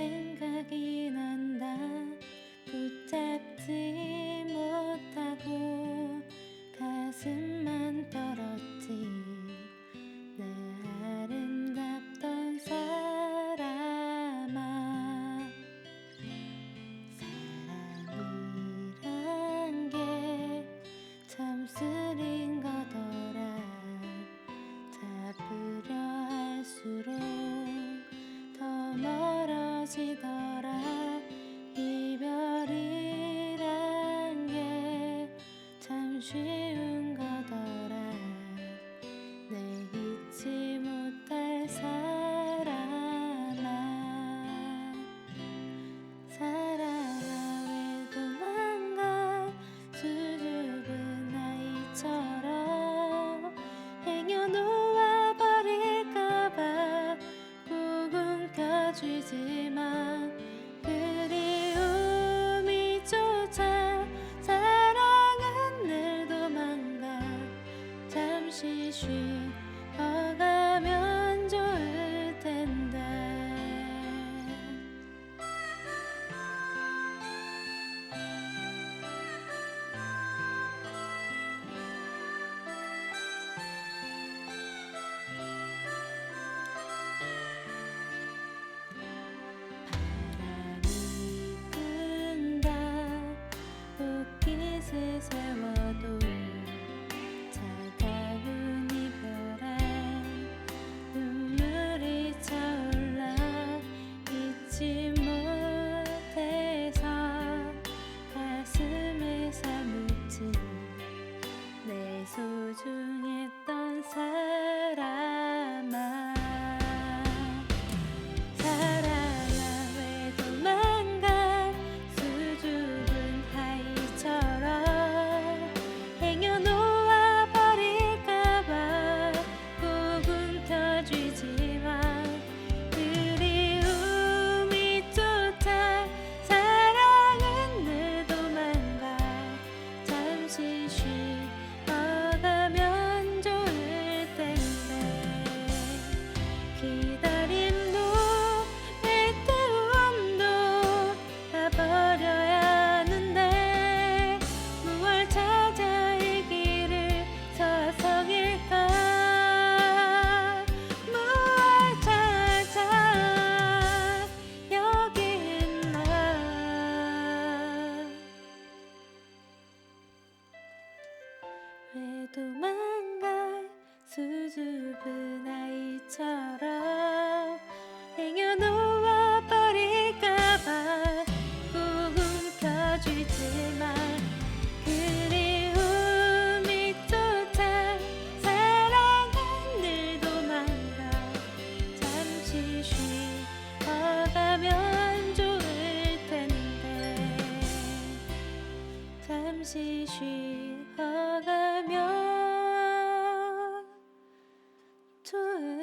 생각이 난다. 헤어지더라. 이별이란 게 잠시 같이 쉬어가면 좋을 텐데. 바람이 끈다. 웃기 세세워 to to